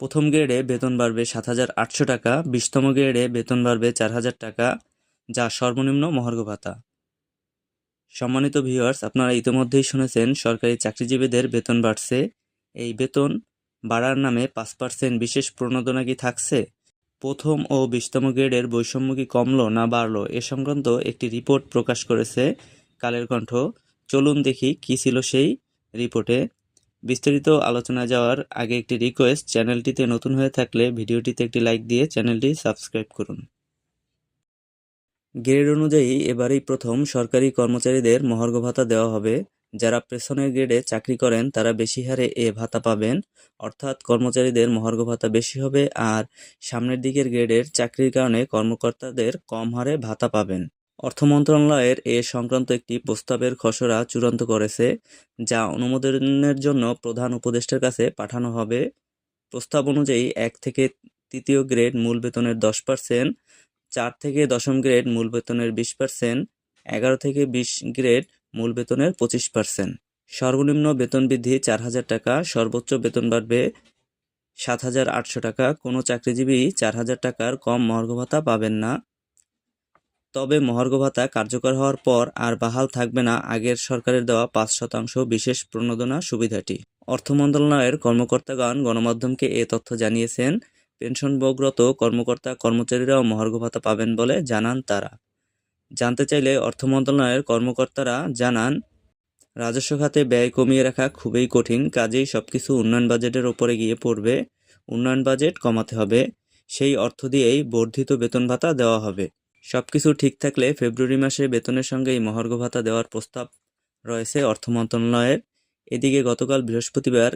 প্রথম গ্রেডে বেতন বাড়বে সাত হাজার আটশো টাকা, বিশতম গ্রেডে বেতন বাড়বে চার হাজার টাকা, যা সর্বনিম্ন মহার্ঘ ভাতা। সম্মানিত ভিউয়ার্স আপনারা ইতিমধ্যেই শুনেছেন সরকারি চাকরিজীবীদের বেতন বাড়ছে। এই বেতন বাড়ার নামে পাঁচ পার্সেন্ট বিশেষ প্রণোদনা কি থাকছে? প্রথম ও বিশতম গ্রেডের বৈষম্য কি কমলো না বাড়লো? এ সংক্রান্ত একটি রিপোর্ট প্রকাশ করেছে কালের কণ্ঠ। চলুন দেখি কি ছিল সেই রিপোর্টে। বিস্তারিত আলোচনা যাওয়ার আগে একটি রিকোয়েস্ট চ্যানেলটিতে নতুন হয়ে থাকলে ভিডিওটিতে একটি লাইক দিয়ে চ্যানেলটি সাবস্ক্রাইব করুন। গ্রেড অনুযায়ী এবারেই প্রথম সরকারি কর্মচারীদের মহার্ঘ ভাতা দেওয়া হবে। যারা পেছনের গ্রেডে চাকরি করেন, তারা বেশি হারে এ ভাতা পাবেন। অর্থাৎ কর্মচারীদের মহার্ঘ ভাতা বেশি হবে আর সামনের দিকের গ্রেডের চাকরির কারণে কর্মকর্তাদের কম হারে ভাতা পাবেন। অর্থ মন্ত্রণালয়ের এ সংক্রান্ত একটি প্রস্তাবের খসড়া চূড়ান্ত করেছে, যা অনুমোদনের জন্য প্রধান উপদেষ্টার কাছে পাঠানো হবে। প্রস্তাব অনুযায়ী এক থেকে তৃতীয় গ্রেড মূল বেতনের দশ পার্সেন্ট, চার থেকে দশম গ্রেড মূল বেতনের বিশ পার্সেন্ট, এগারো থেকে বিশ গ্রেড মূল বেতনের পঁচিশ পার্সেন্ট। সর্বনিম্ন বেতন বৃদ্ধি চার হাজার টাকা, সর্বোচ্চ বেতন বাড়বে সাত হাজার আটশো টাকা। কোনো চাকরিজীবী চার হাজার টাকার কম মহার্ঘ ভাতা পাবেন না। তবে মহার্ঘ ভাতা কার্যকর হওয়ার পর আর বাহাল থাকবে না আগের সরকারের দেওয়া পাঁচ শতাংশ বিশেষ প্রণোদনা সুবিধাটি। অর্থ মন্ত্রণালয়ের কর্মকর্তাগণ গণমাধ্যমকে এ তথ্য জানিয়েছেন, পেনশনভোগরত কর্মকর্তা কর্মচারীরাও মহার্ঘ ভাতা পাবেন বলে জানান তারা। জানতে চাইলে অর্থ মন্ত্রণালয়ের কর্মকর্তারা জানান, রাজস্ব খাতে ব্যয় কমিয়ে রাখা খুবই কঠিন, কাজেই সবকিছু উন্নয়ন বাজেটের ওপরে গিয়ে পড়বে। উন্নয়ন বাজেট কমাতে হবে, সেই অর্থ দিয়েই বর্ধিত বেতন ভাতা দেওয়া হবে। সবকিছু ঠিক থাকলে ফেব্রুয়ারি মাসে বেতনের সঙ্গে এই মহার্ঘ ভাতা দেওয়ার প্রস্তাব রয়েছে অর্থ মন্ত্রণালয়ের। এদিকে গতকাল বৃহস্পতিবার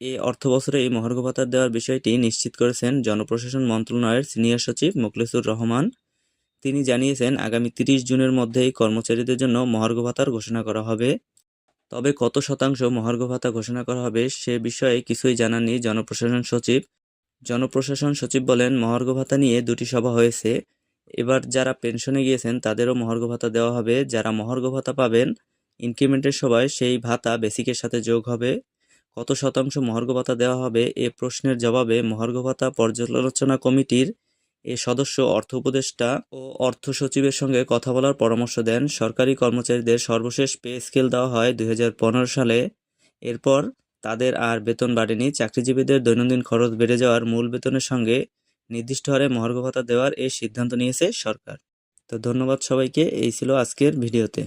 এ অর্থ বছরে এই মহার্ঘ ভাতা দেওয়ার বিষয়টি নিশ্চিত করেছেন জনপ্রশাসন মন্ত্রণালয়ের সিনিয়র সচিব মোখলেসুর রহমান। তিনি জানিয়েছেন, আগামী তিরিশ জুনের মধ্যেই কর্মচারীদের জন্য মহার্ঘ ভাতার ঘোষণা করা হবে। তবে কত শতাংশ মহার্ঘ ভাতা ঘোষণা করা হবে সে বিষয়ে কিছুই জানাননি জনপ্রশাসন সচিব। জনপ্রশাসন সচিব বলেন, মহার্ঘ ভাতা নিয়ে দুটি সভা হয়েছে। এবার যারা পেনশনে গিয়েছেন, তাদেরও মহার্ঘ ভাতা দেওয়া হবে। যারা মহার্ঘ ভাতা পাবেন ইনক্রিমেন্টের সময় সেই ভাতা বেসিকের সাথে যোগ হবে। কত শতাংশ মহার্ঘ ভাতা দেওয়া হবে, এ প্রশ্নের জবাবে মহার্ঘ ভাতা পর্যালোচনা কমিটির এ সদস্য, অর্থ উপদেষ্টা ও অর্থ সচিবের সঙ্গে কথা বলার পরামর্শ দেন। সরকারি কর্মচারীদের সর্বশেষ পে স্কেল দেওয়া হয় দুই হাজার পনেরো সালে। এরপর তাদের আর বেতন বাড়েনি। চাকরিজীবীদের দৈনন্দিন খরচ বেড়ে যাওয়ার মূল বেতনের সঙ্গে নির্দিষ্ট হারে মহার্ঘ ভাতা দেওয়ার এই সিদ্ধান্ত নিয়েছে সরকার। তো ধন্যবাদ সবাইকে, এই ছিল আজকের ভিডিওতে।